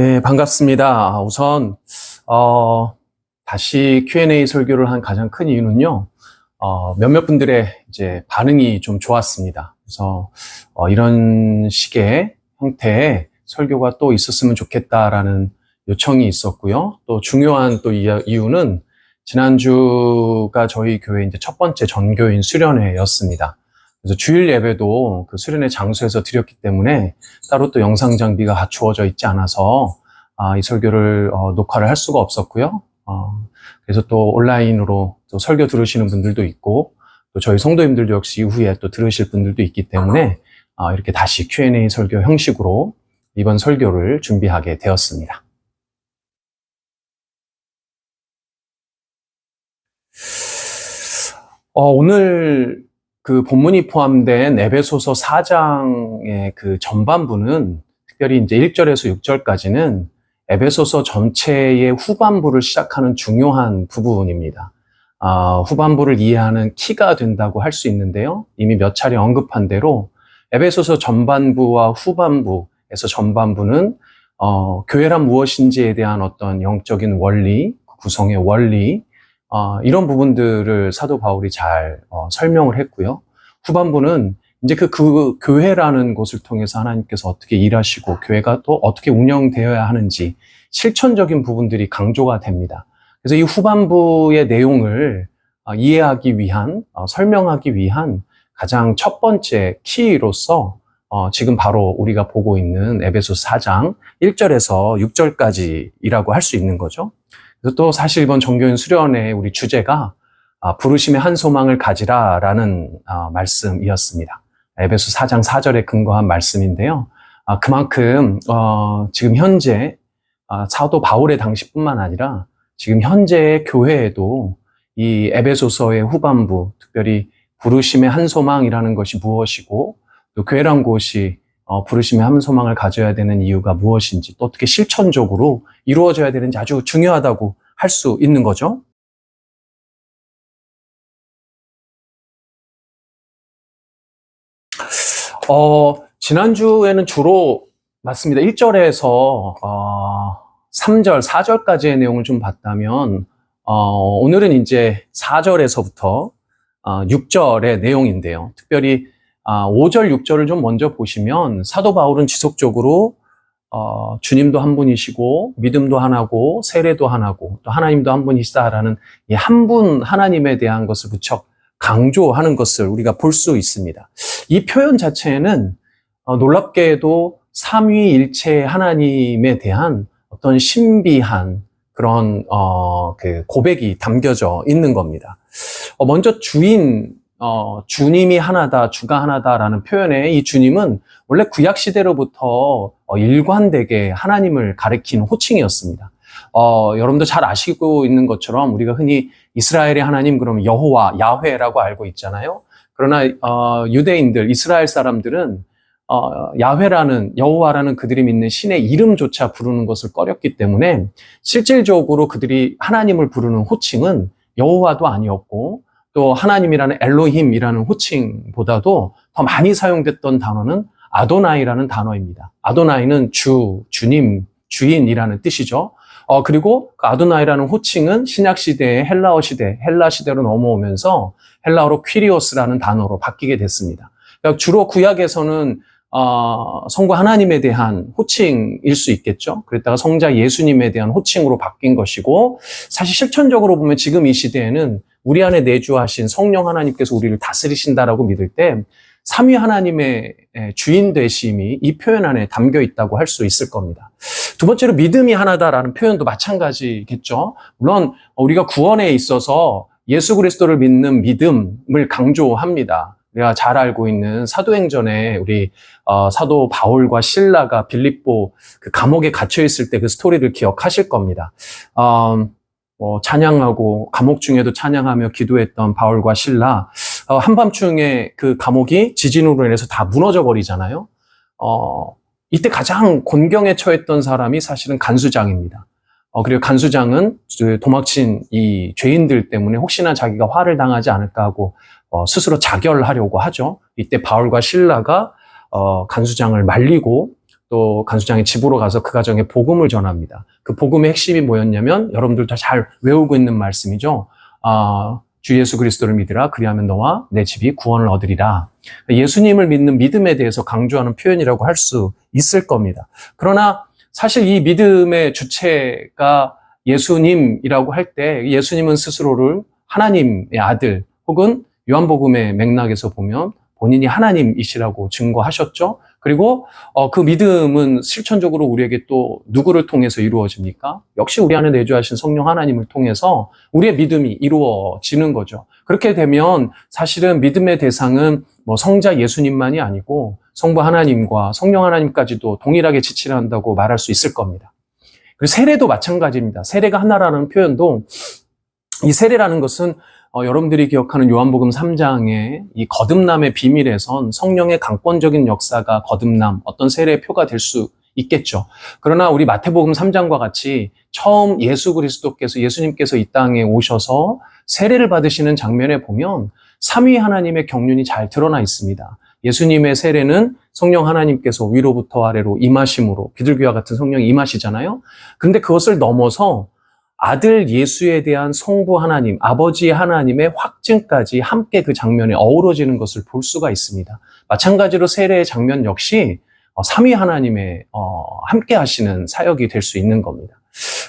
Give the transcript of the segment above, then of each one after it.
네, 반갑습니다. 우선, 어, 다시 Q&A 설교를 한 가장 큰 이유는요, 어, 몇몇 분들의 이제 반응이 좀 좋았습니다. 그래서, 어, 이런 식의 형태의 설교가 또 있었으면 좋겠다라는 요청이 있었고요. 또 중요한 또 이- 이유는 지난주가 저희 교회 이제 첫 번째 전교인 수련회였습니다. 그래서 주일 예배도 그 수련회 장소에서 드렸기 때문에 따로 또 영상 장비가 갖추어져 있지 않아서 아, 이 설교를 어, 녹화를 할 수가 없었고요. 어, 그래서 또 온라인으로 또 설교 들으시는 분들도 있고 또 저희 성도님들 도 역시 이후에 또 들으실 분들도 있기 때문에 아, 이렇게 다시 Q&A 설교 형식으로 이번 설교를 준비하게 되었습니다. 어, 오늘 그 본문이 포함된 에베소서 4장의 그 전반부는 특별히 이제 1절에서 6절까지는 에베소서 전체의 후반부를 시작하는 중요한 부분입니다. 아, 후반부를 이해하는 키가 된다고 할 수 있는데요. 이미 몇 차례 언급한 대로 에베소서 전반부와 후반부에서 전반부는 어, 교회란 무엇인지에 대한 어떤 영적인 원리, 구성의 원리, 어, 이런 부분들을 사도 바울이 잘 어, 설명을 했고요. 후반부는 이제 그, 그 교회라는 곳을 통해서 하나님께서 어떻게 일하시고 교회가 또 어떻게 운영되어야 하는지 실천적인 부분들이 강조가 됩니다. 그래서 이 후반부의 내용을 어, 이해하기 위한, 어, 설명하기 위한 가장 첫 번째 키로서 어, 지금 바로 우리가 보고 있는 에베소 4장 1절에서 6절까지이라고 할 수 있는 거죠. 그래서 또 사실 이번 정교인 수련의 우리 주제가 아, 부르심의 한 소망을 가지라라는 아, 말씀이었습니다. 에베소 4장 4절에 근거한 말씀인데요. 아, 그만큼 어, 지금 현재 아, 사도 바울의 당시뿐만 아니라 지금 현재의 교회에도 이 에베소서의 후반부, 특별히 부르심의 한 소망이라는 것이 무엇이고 또 교회란 곳이 어, 부르심의 한 소망을 가져야 되는 이유가 무엇인지 또 어떻게 실천적으로 이루어져야 되는지 아주 중요하다고 할 수 있는 거죠. 어, 지난주에는 주로 맞습니다. 1절에서 어, 3절, 4절까지의 내용을 좀 봤다면 어, 오늘은 이제 4절에서부터 어, 6절의 내용인데요. 특별히 아, 5절, 6절을 좀 먼저 보시면 사도 바울은 지속적으로 어, 주님도 한 분이시고 믿음도 하나고 세례도 하나고 또 하나님도 한 분이시다라는 이 한 분 하나님에 대한 것을 무척 강조하는 것을 우리가 볼 수 있습니다. 이 표현 자체는 어, 놀랍게도 삼위일체 하나님에 대한 어떤 신비한 그런 어, 그 고백이 담겨져 있는 겁니다. 어, 먼저 주인 어, 주님이 하나다, 주가 하나다라는 표현에 이 주님은 원래 구약 시대로부터 어, 일관되게 하나님을 가리키는 호칭이었습니다. 어, 여러분도 잘 아시고 있는 것처럼 우리가 흔히 이스라엘의 하나님 그러면 여호와, 야훼라고 알고 있잖아요. 그러나 어, 유대인들, 이스라엘 사람들은 어, 야훼라는 여호와라는 그들이 믿는 신의 이름조차 부르는 것을 꺼렸기 때문에 실질적으로 그들이 하나님을 부르는 호칭은 여호와도 아니었고 또 하나님이라는 엘로힘이라는 호칭보다도 더 많이 사용됐던 단어는 아도나이라는 단어입니다. 아도나이는 주, 주님, 주인이라는 뜻이죠. 어, 그리고 그 아도나이라는 호칭은 신약 시대의 헬라어 시대, 헬라 시대로 넘어오면서 헬라어로 퀴리오스라는 단어로 바뀌게 됐습니다. 그러니까 주로 구약에서는 어, 성부 하나님에 대한 호칭일 수 있겠죠. 그랬다가 성자 예수님에 대한 호칭으로 바뀐 것이고 사실 실천적으로 보면 지금 이 시대에는 우리 안에 내주하신 성령 하나님께서 우리를 다스리신다라고 믿을 때 삼위 하나님의 주인 되심이 이 표현 안에 담겨 있다고 할 수 있을 겁니다. 두 번째로 믿음이 하나다라는 표현도 마찬가지겠죠. 물론 우리가 구원에 있어서 예수 그리스도를 믿는 믿음을 강조합니다. 우리가 잘 알고 있는 사도행전에 우리 어, 사도 바울과 신라가 빌립보 그 감옥에 갇혀 있을 때 그 스토리를 기억하실 겁니다. 어, 뭐 찬양하고 감옥 중에도 찬양하며 기도했던 바울과 신라 어, 한밤중에 그 감옥이 지진으로 인해서 다 무너져 버리잖아요. 어, 이때 가장 곤경에 처했던 사람이 사실은 간수장입니다. 어, 그리고 간수장은 그 도망친 이 죄인들 때문에 혹시나 자기가 화를 당하지 않을까 하고 어, 스스로 자결하려고 하죠. 이때 바울과 신라가 어, 간수장을 말리고 또 간수장의 집으로 가서 그 가정에 복음을 전합니다. 그 복음의 핵심이 뭐였냐면 여러분들도 잘 외우고 있는 말씀이죠. 아, 주 예수 그리스도를 믿으라 그리하면 너와 내 집이 구원을 얻으리라. 예수님을 믿는 믿음에 대해서 강조하는 표현이라고 할 수 있을 겁니다. 그러나 사실 이 믿음의 주체가 예수님이라고 할 때 예수님은 스스로를 하나님의 아들 혹은 요한복음의 맥락에서 보면 본인이 하나님이시라고 증거하셨죠. 그리고 어, 그 믿음은 실천적으로 우리에게 또 누구를 통해서 이루어집니까? 역시 우리 안에 내주하신 성령 하나님을 통해서 우리의 믿음이 이루어지는 거죠. 그렇게 되면 사실은 믿음의 대상은 뭐 성자 예수님만이 아니고 성부 하나님과 성령 하나님까지도 동일하게 지치를 한다고 말할 수 있을 겁니다. 그리고 세례도 마찬가지입니다. 세례가 하나라는 표현도 이 세례라는 것은 어, 여러분들이 기억하는 요한복음 3장의 이 거듭남의 비밀에선 성령의 강권적인 역사가 거듭남, 어떤 세례의 표가 될 수 있겠죠. 그러나 우리 마태복음 3장과 같이 처음 예수 그리스도께서 예수님께서 이 땅에 오셔서 세례를 받으시는 장면에 보면 삼위 하나님의 경륜이 잘 드러나 있습니다. 예수님의 세례는 성령 하나님께서 위로부터 아래로 임하심으로 비둘기와 같은 성령이 임하시잖아요. 근데 그것을 넘어서 아들 예수에 대한 성부 하나님, 아버지 하나님의 확증까지 함께 그 장면에 어우러지는 것을 볼 수가 있습니다. 마찬가지로 세례의 장면 역시 어, 삼위 하나님의 어, 함께 하시는 사역이 될 수 있는 겁니다.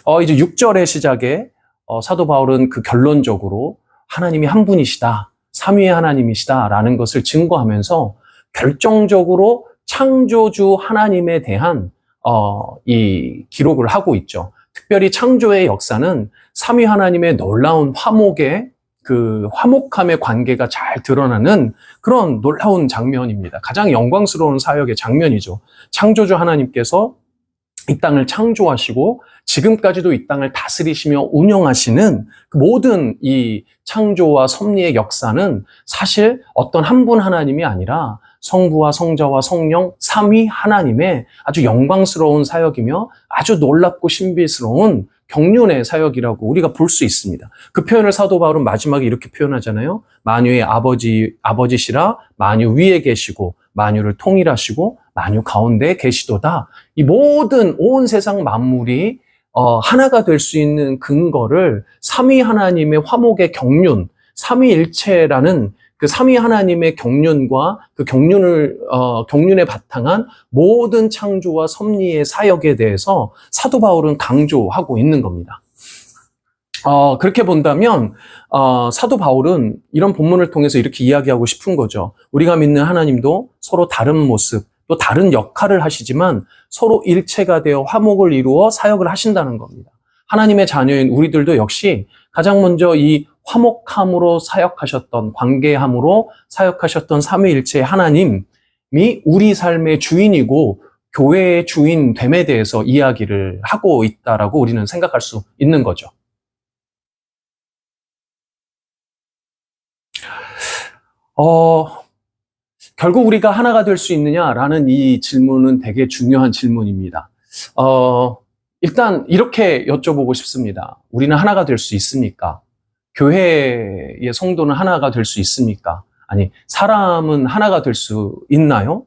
어, 이제 6절의 시작에 어, 사도 바울은 그 결론적으로 하나님이 한 분이시다, 삼위의 하나님이시다라는 것을 증거하면서 결정적으로 창조주 하나님에 대한 어, 이 기록을 하고 있죠. 특별히 창조의 역사는 삼위 하나님의 놀라운 화목의 그 화목함의 관계가 잘 드러나는 그런 놀라운 장면입니다. 가장 영광스러운 사역의 장면이죠. 창조주 하나님께서 이 땅을 창조하시고 지금까지도 이 땅을 다스리시며 운영하시는 그 모든 이 창조와 섭리의 역사는 사실 어떤 한 분 하나님이 아니라 성부와 성자와 성령 삼위 하나님의 아주 영광스러운 사역이며 아주 놀랍고 신비스러운 경륜의 사역이라고 우리가 볼 수 있습니다. 그 표현을 사도 바울은 마지막에 이렇게 표현하잖아요. 만유의 아버지 아버지시라 만유 위에 계시고 만유를 통일하시고 만유 가운데 계시도다. 이 모든 온 세상 만물이 어, 하나가 될 수 있는 근거를 삼위 하나님의 화목의 경륜, 삼위일체라는 그 삼위 하나님의 경륜과 그 경륜을 어, 경륜에 바탕한 모든 창조와 섭리의 사역에 대해서 사도 바울은 강조하고 있는 겁니다. 어, 그렇게 본다면 어, 사도 바울은 이런 본문을 통해서 이렇게 이야기하고 싶은 거죠. 우리가 믿는 하나님도 서로 다른 모습, 또 다른 역할을 하시지만 서로 일체가 되어 화목을 이루어 사역을 하신다는 겁니다. 하나님의 자녀인 우리들도 역시 가장 먼저 이 화목함으로 사역하셨던 관계함으로 사역하셨던 삼위일체 하나님이 우리 삶의 주인이고 교회의 주인 됨에 대해서 이야기를 하고 있다라고 우리는 생각할 수 있는 거죠. 어, 결국 우리가 하나가 될 수 있느냐라는 이 질문은 되게 중요한 질문입니다. 어, 일단 이렇게 여쭤보고 싶습니다. 우리는 하나가 될 수 있습니까? 교회의 성도는 하나가 될 수 있습니까? 아니, 사람은 하나가 될 수 있나요?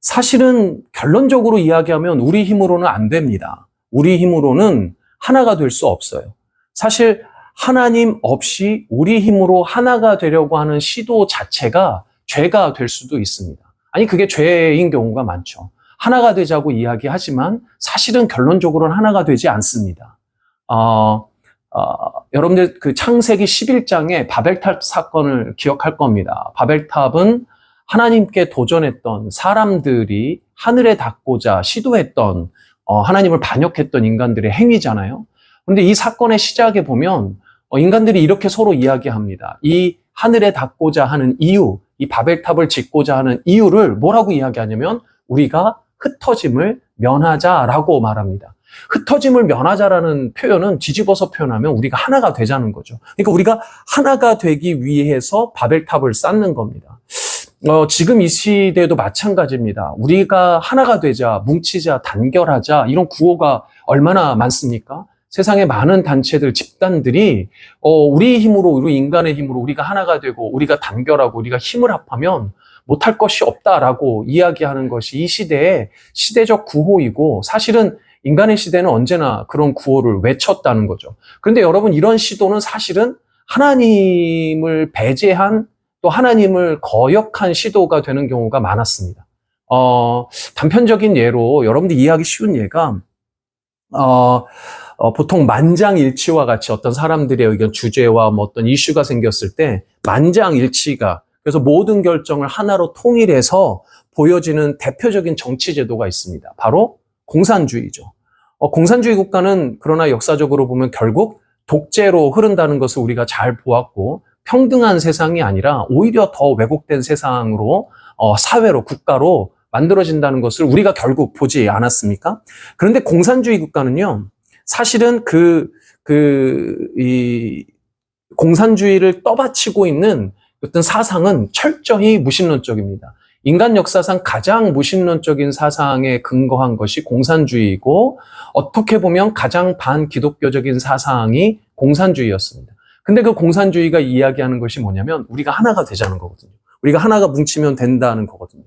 사실은 결론적으로 이야기하면 우리 힘으로는 안 됩니다. 우리 힘으로는 하나가 될 수 없어요. 사실 하나님 없이 우리 힘으로 하나가 되려고 하는 시도 자체가 죄가 될 수도 있습니다. 아니, 그게 죄인 경우가 많죠. 하나가 되자고 이야기하지만 사실은 결론적으로는 하나가 되지 않습니다. 어, 어, 여러분들 그 창세기 11장의 바벨탑 사건을 기억할 겁니다. 바벨탑은 하나님께 도전했던 사람들이 하늘에 닿고자 시도했던 어, 하나님을 반역했던 인간들의 행위잖아요. 그런데 이 사건의 시작에 보면 어, 인간들이 이렇게 서로 이야기합니다. 이 하늘에 닿고자 하는 이유, 이 바벨탑을 짓고자 하는 이유를 뭐라고 이야기하냐면 우리가 흩어짐을 면하자라고 말합니다. 흩어짐을 면하자라는 표현은 뒤집어서 표현하면 우리가 하나가 되자는 거죠. 그러니까 우리가 하나가 되기 위해서 바벨탑을 쌓는 겁니다. 어, 지금 이 시대도 마찬가지입니다. 우리가 하나가 되자, 뭉치자, 단결하자 이런 구호가 얼마나 많습니까? 세상의 많은 단체들, 집단들이 어, 우리 힘으로, 우리 인간의 힘으로 우리가 하나가 되고 우리가 단결하고 우리가 힘을 합하면 못할 것이 없다라고 이야기하는 것이 이 시대의 시대적 구호이고 사실은 인간의 시대는 언제나 그런 구호를 외쳤다는 거죠. 그런데 여러분 이런 시도는 사실은 하나님을 배제한 또 하나님을 거역한 시도가 되는 경우가 많았습니다. 어, 단편적인 예로 여러분들이 이해하기 쉬운 예가 어, 어, 보통 만장일치와 같이 어떤 사람들의 의견, 주제와 뭐 어떤 이슈가 생겼을 때 만장일치가 그래서 모든 결정을 하나로 통일해서 보여지는 대표적인 정치 제도가 있습니다. 바로 공산주의죠. 어, 공산주의 국가는 그러나 역사적으로 보면 결국 독재로 흐른다는 것을 우리가 잘 보았고 평등한 세상이 아니라 오히려 더 왜곡된 세상으로 어, 사회로 국가로 만들어진다는 것을 우리가 결국 보지 않았습니까? 그런데 공산주의 국가는요, 사실은 그, 그, 이, 공산주의를 떠받치고 있는 어떤 사상은 철저히 무신론적입니다. 인간 역사상 가장 무신론적인 사상에 근거한 것이 공산주의이고, 어떻게 보면 가장 반기독교적인 사상이 공산주의였습니다. 근데 그 공산주의가 이야기하는 것이 뭐냐면, 우리가 하나가 되자는 거거든요. 우리가 하나가 뭉치면 된다는 거거든요.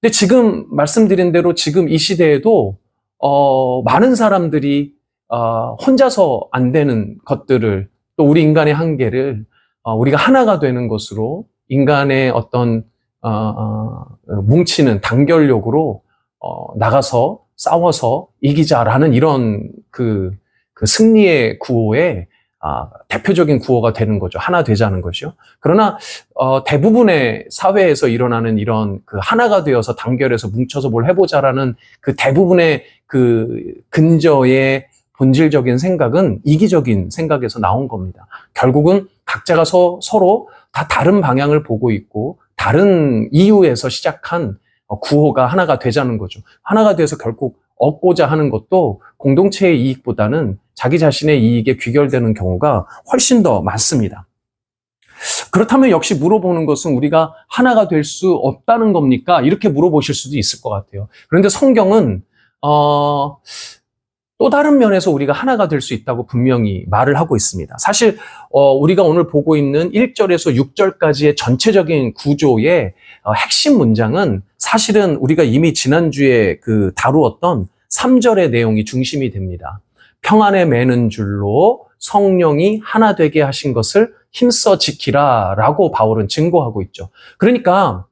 근데 지금 말씀드린 대로 지금 이 시대에도 어, 많은 사람들이 어, 혼자서 안 되는 것들을 또 우리 인간의 한계를 어, 우리가 하나가 되는 것으로 인간의 어떤 어, 어, 뭉치는 단결력으로 어, 나가서 싸워서 이기자라는 이런 그, 그 승리의 구호에 아, 대표적인 구호가 되는 거죠. 하나 되자는 것이요. 그러나 어, 대부분의 사회에서 일어나는 이런 그 하나가 되어서 단결해서 뭉쳐서 뭘 해보자라는 그 대부분의 그 근저의 본질적인 생각은 이기적인 생각에서 나온 겁니다. 결국은 각자가 서, 서로 다 다른 방향을 보고 있고 다른 이유에서 시작한 어, 구호가 하나가 되자는 거죠. 하나가 돼서 결국 얻고자 하는 것도 공동체의 이익보다는 자기 자신의 이익에 귀결되는 경우가 훨씬 더 많습니다. 그렇다면 역시 물어보는 것은 우리가 하나가 될 수 없다는 겁니까? 이렇게 물어보실 수도 있을 것 같아요. 그런데 성경은 어, 또 다른 면에서 우리가 하나가 될 수 있다고 분명히 말을 하고 있습니다. 사실 어, 우리가 오늘 보고 있는 1절에서 6절까지의 전체적인 구조의 어, 핵심 문장은 사실은 우리가 이미 지난주에 그 다루었던 3절의 내용이 중심이 됩니다. 평안에 매는 줄로 성령이 하나 되게 하신 것을 힘써 지키라 라고 바울은 증거하고 있죠. 그러니까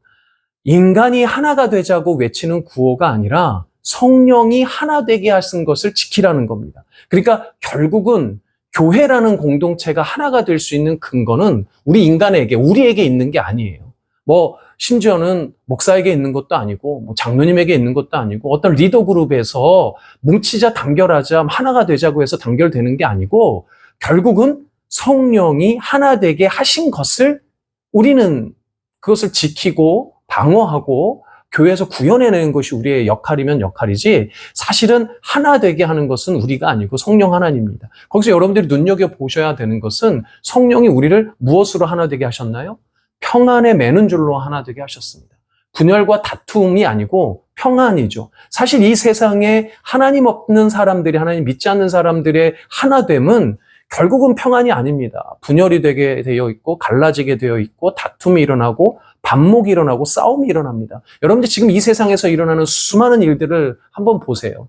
인간이 하나가 되자고 외치는 구호가 아니라 성령이 하나 되게 하신 것을 지키라는 겁니다. 그러니까 결국은 교회라는 공동체가 하나가 될 수 있는 근거는 우리 인간에게, 우리에게 있는 게 아니에요. 뭐, 심지어는 목사에게 있는 것도 아니고, 뭐 장로님에게 있는 것도 아니고, 어떤 리더 그룹에서 뭉치자, 단결하자, 하나가 되자고 해서 단결되는 게 아니고, 결국은 성령이 하나 되게 하신 것을 우리는 그것을 지키고, 방어하고, 교회에서 구현해내는 것이 우리의 역할이면 역할이지 사실은 하나 되게 하는 것은 우리가 아니고 성령 하나님입니다. 거기서 여러분들이 눈여겨보셔야 되는 것은 성령이 우리를 무엇으로 하나 되게 하셨나요? 평안에 매는 줄로 하나 되게 하셨습니다. 분열과 다툼이 아니고 평안이죠. 사실 이 세상에 하나님 없는 사람들이 하나님 믿지 않는 사람들의 하나됨은 결국은 평안이 아닙니다. 분열이 되게 되어 있고 갈라지게 되어 있고 다툼이 일어나고 반목이 일어나고 싸움이 일어납니다. 여러분들 지금 이 세상에서 일어나는 수많은 일들을 한번 보세요.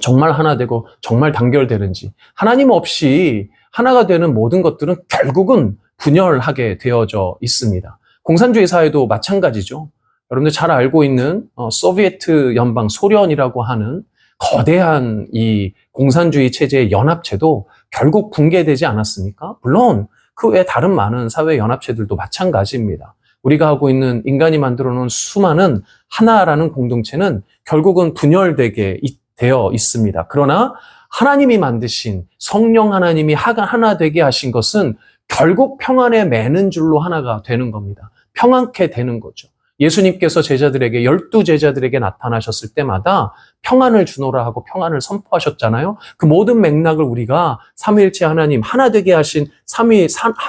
정말 하나 되고 정말 단결되는지 하나님 없이 하나가 되는 모든 것들은 결국은 분열하게 되어져 있습니다. 공산주의 사회도 마찬가지죠. 여러분들 잘 알고 있는 어, 소비에트 연방 소련이라고 하는 거대한 이 공산주의 체제의 연합체도 결국 붕괴되지 않았습니까? 물론 그 외 다른 많은 사회 연합체들도 마찬가지입니다. 우리가 하고 있는 인간이 만들어 놓은 수많은 하나라는 공동체는 결국은 분열되게 되어 있습니다. 그러나 하나님이 만드신 성령 하나님이 하나 되게 하신 것은 결국 평안에 매는 줄로 하나가 되는 겁니다. 평안케 되는 거죠. 예수님께서 제자들에게 열두 제자들에게 나타나셨을 때마다 평안을 주노라 하고 평안을 선포하셨잖아요. 그 모든 맥락을 우리가 삼위일체 하나님 하나 되게 하신 삼위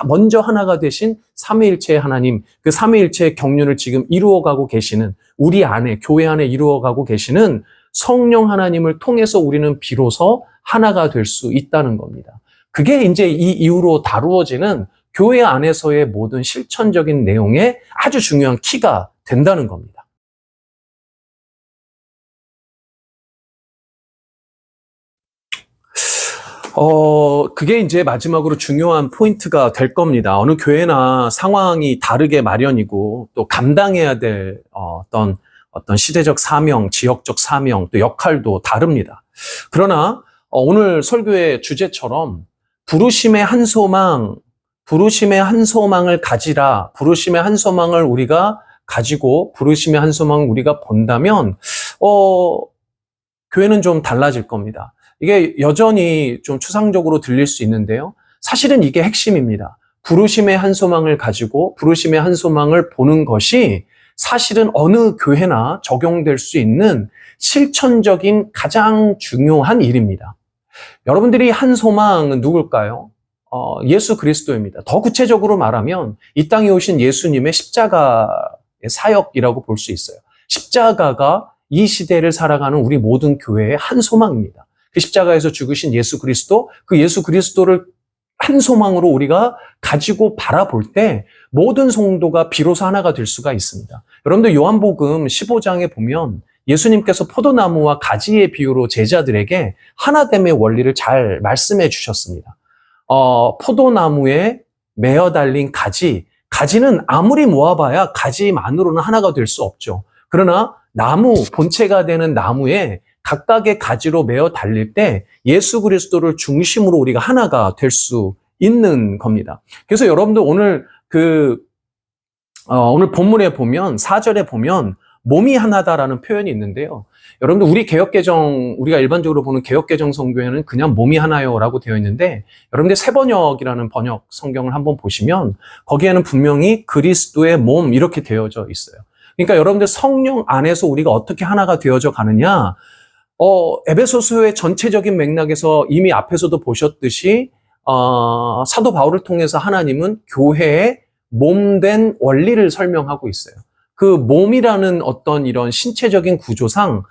먼저 하나가 되신 삼위일체 하나님 그 삼위일체의 경륜을 지금 이루어가고 계시는 우리 안에 교회 안에 이루어가고 계시는 성령 하나님을 통해서 우리는 비로소 하나가 될 수 있다는 겁니다. 그게 이제 이 이후로 다루어지는 교회 안에서의 모든 실천적인 내용에 아주 중요한 키가 된다는 겁니다. 어, 그게 이제 마지막으로 중요한 포인트가 될 겁니다. 어느 교회나 상황이 다르게 마련이고 또 감당해야 될 어, 어떤 어떤 시대적 사명, 지역적 사명, 또 역할도 다릅니다. 그러나 어, 오늘 설교의 주제처럼 부르심의 한 소망, 부르심의 한 소망을 가지라, 부르심의 한 소망을 우리가 가지고 부르심의 한 소망을 우리가 본다면 어, 교회는 좀 달라질 겁니다. 이게 여전히 좀 추상적으로 들릴 수 있는데요. 사실은 이게 핵심입니다. 부르심의 한 소망을 가지고 부르심의 한 소망을 보는 것이 사실은 어느 교회나 적용될 수 있는 실천적인 가장 중요한 일입니다. 여러분들이 한 소망은 누굴까요? 어, 예수 그리스도입니다. 더 구체적으로 말하면 이 땅에 오신 예수님의 십자가의 사역이라고 볼 수 있어요. 십자가가 이 시대를 살아가는 우리 모든 교회의 한 소망입니다. 그 십자가에서 죽으신 예수 그리스도, 그 예수 그리스도를 한 소망으로 우리가 가지고 바라볼 때 모든 성도가 비로소 하나가 될 수가 있습니다. 여러분들 요한복음 15장에 보면 예수님께서 포도나무와 가지의 비유로 제자들에게 하나됨의 원리를 잘 말씀해 주셨습니다. 어, 포도나무에 매어 달린 가지, 가지는 아무리 모아봐야 가지만으로는 하나가 될 수 없죠. 그러나 나무, 본체가 되는 나무에 각각의 가지로 매어 달릴 때 예수 그리스도를 중심으로 우리가 하나가 될 수 있는 겁니다. 그래서 여러분들 오늘 그 어, 오늘 본문에 보면 4절에 보면 몸이 하나다라는 표현이 있는데요. 여러분들 우리 개혁개정 우리가 일반적으로 보는 개혁개정 성교에는 그냥 몸이 하나요라고 되어 있는데 여러분들 세번역이라는 번역 성경을 한번 보시면 거기에는 분명히 그리스도의 몸 이렇게 되어져 있어요. 그러니까 여러분들 성령 안에서 우리가 어떻게 하나가 되어져 가느냐 어, 에베소서의 전체적인 맥락에서 이미 앞에서도 보셨듯이 어, 사도 바울을 통해서 하나님은 교회의 몸된 원리를 설명하고 있어요. 그 몸이라는 어떤 이런 신체적인 구조상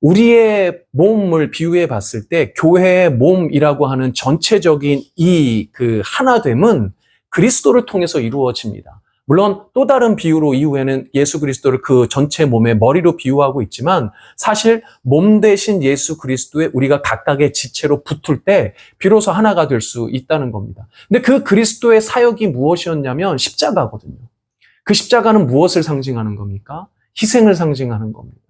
우리의 몸을 비유해 봤을 때 교회의 몸이라고 하는 전체적인 이 그 하나됨은 그리스도를 통해서 이루어집니다. 물론 또 다른 비유로 이후에는 예수 그리스도를 그 전체 몸의 머리로 비유하고 있지만 사실 몸 대신 예수 그리스도에 우리가 각각의 지체로 붙을 때 비로소 하나가 될 수 있다는 겁니다. 근데 그 그리스도의 사역이 무엇이었냐면 십자가거든요. 그 십자가는 무엇을 상징하는 겁니까? 희생을 상징하는 겁니다.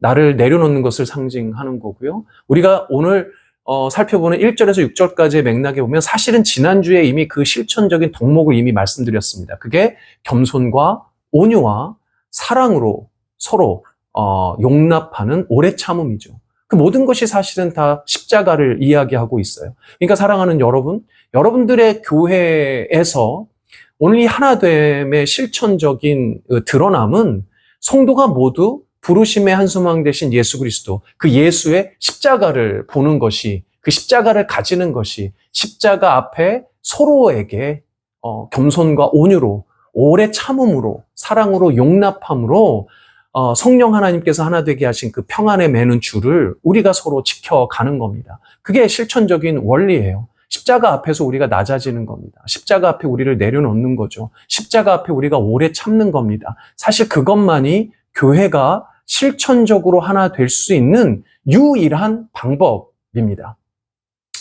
나를 내려놓는 것을 상징하는 거고요. 우리가 오늘 어, 살펴보는 1절에서 6절까지의 맥락에 보면 사실은 지난주에 이미 그 실천적인 덕목을 이미 말씀드렸습니다. 그게 겸손과 온유와 사랑으로 서로 어, 용납하는 오래 참음이죠. 그 모든 것이 사실은 다 십자가를 이야기하고 있어요. 그러니까 사랑하는 여러분, 여러분들의 교회에서 오늘 이 하나됨의 실천적인 그 드러남은 성도가 모두 부르심의 한소망 대신 예수 그리스도, 그 예수의 십자가를 보는 것이, 그 십자가를 가지는 것이 십자가 앞에 서로에게 어, 겸손과 온유로, 오래 참음으로, 사랑으로, 용납함으로 어, 성령 하나님께서 하나 되게 하신 그 평안에 매는 줄을 우리가 서로 지켜가는 겁니다. 그게 실천적인 원리예요. 십자가 앞에서 우리가 낮아지는 겁니다. 십자가 앞에 우리를 내려놓는 거죠. 십자가 앞에 우리가 오래 참는 겁니다. 사실 그것만이 교회가 실천적으로 하나 될 수 있는 유일한 방법입니다.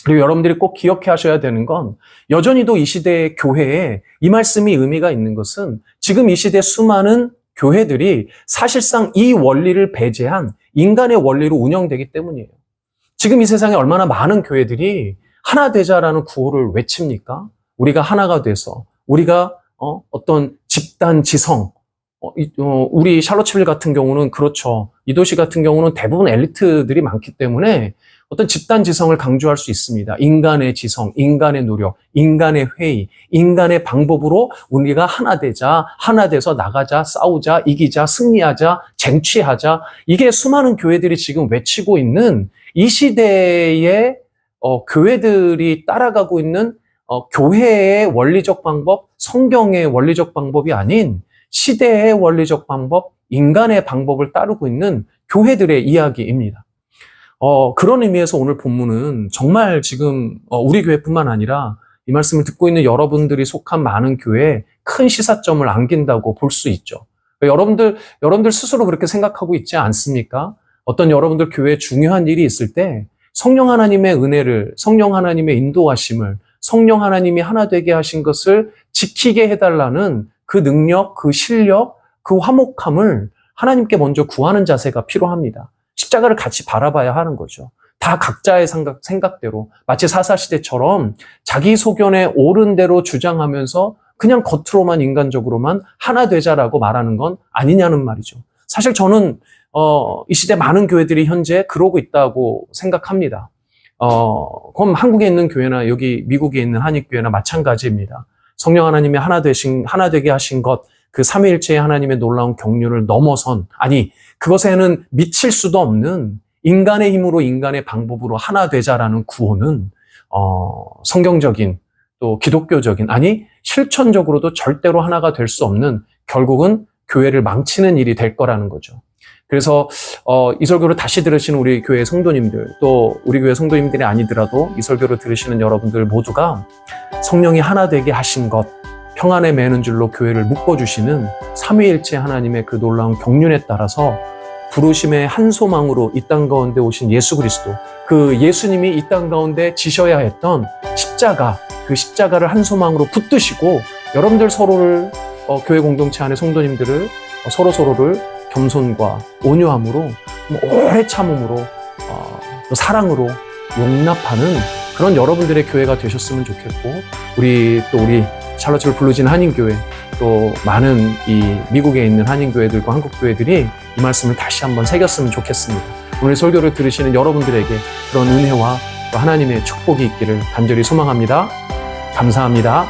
그리고 여러분들이 꼭 기억해 하셔야 되는 건 여전히도 이 시대의 교회에 이 말씀이 의미가 있는 것은 지금 이 시대 수많은 교회들이 사실상 이 원리를 배제한 인간의 원리로 운영되기 때문이에요. 지금 이 세상에 얼마나 많은 교회들이 하나 되자라는 구호를 외칩니까? 우리가 하나가 돼서 우리가 어, 어떤 집단 지성, 어, 이, 어, 우리 샬롯츠빌 같은 경우는 그렇죠. 이 도시 같은 경우는 대부분 엘리트들이 많기 때문에 어떤 집단 지성을 강조할 수 있습니다. 인간의 지성, 인간의 노력, 인간의 회의, 인간의 방법으로 우리가 하나 되자, 하나 돼서 나가자, 싸우자, 이기자, 승리하자, 쟁취하자. 이게 수많은 교회들이 지금 외치고 있는 이 시대의 어, 교회들이 따라가고 있는 어, 교회의 원리적 방법, 성경의 원리적 방법이 아닌 시대의 원리적 방법, 인간의 방법을 따르고 있는 교회들의 이야기입니다. 어, 그런 의미에서 오늘 본문은 정말 지금 어, 우리 교회뿐만 아니라 이 말씀을 듣고 있는 여러분들이 속한 많은 교회에 큰 시사점을 안긴다고 볼 수 있죠. 여러분들, 여러분들 스스로 그렇게 생각하고 있지 않습니까? 어떤 여러분들 교회에 중요한 일이 있을 때 성령 하나님의 은혜를, 성령 하나님의 인도하심을, 성령 하나님이 하나 되게 하신 것을 지키게 해달라는 그 능력, 그 실력, 그 화목함을 하나님께 먼저 구하는 자세가 필요합니다. 십자가를 같이 바라봐야 하는 거죠. 다 각자의 생각, 생각대로 마치 사사시대처럼 자기 소견에 옳은 대로 주장하면서 그냥 겉으로만 인간적으로만 하나 되자라고 말하는 건 아니냐는 말이죠. 사실 저는 어, 이 시대 많은 교회들이 현재 그러고 있다고 생각합니다. 어, 그럼 한국에 있는 교회나 여기 미국에 있는 한인교회나 마찬가지입니다. 성령 하나님이 하나 되신, 하나 되게 하신 것, 그 삼위일체의 하나님의 놀라운 경륜을 넘어선, 아니, 그것에는 미칠 수도 없는 인간의 힘으로 인간의 방법으로 하나 되자라는 구호는, 어, 성경적인 또 기독교적인, 아니, 실천적으로도 절대로 하나가 될 수 없는 결국은 교회를 망치는 일이 될 거라는 거죠. 그래서 어, 이 설교를 다시 들으시는 우리 교회 성도님들 또 우리 교회 성도님들이 아니더라도 이 설교를 들으시는 여러분들 모두가 성령이 하나 되게 하신 것 평안에 매는 줄로 교회를 묶어주시는 삼위일체 하나님의 그 놀라운 경륜에 따라서 부르심의 한 소망으로 이 땅 가운데 오신 예수 그리스도 그 예수님이 이 땅 가운데 지셔야 했던 십자가 그 십자가를 한 소망으로 붙드시고 여러분들 서로를 어, 교회 공동체 안에 성도님들을 어, 서로 서로를 겸손과 온유함으로 오래 참음으로 어, 또 사랑으로 용납하는 그런 여러분들의 교회가 되셨으면 좋겠고 우리 또 우리 샬롯을 불러지는 한인교회 또 많은 이 미국에 있는 한인교회들과 한국교회들이 이 말씀을 다시 한번 새겼으면 좋겠습니다. 오늘 설교를 들으시는 여러분들에게 그런 은혜와 또 하나님의 축복이 있기를 간절히 소망합니다. 감사합니다.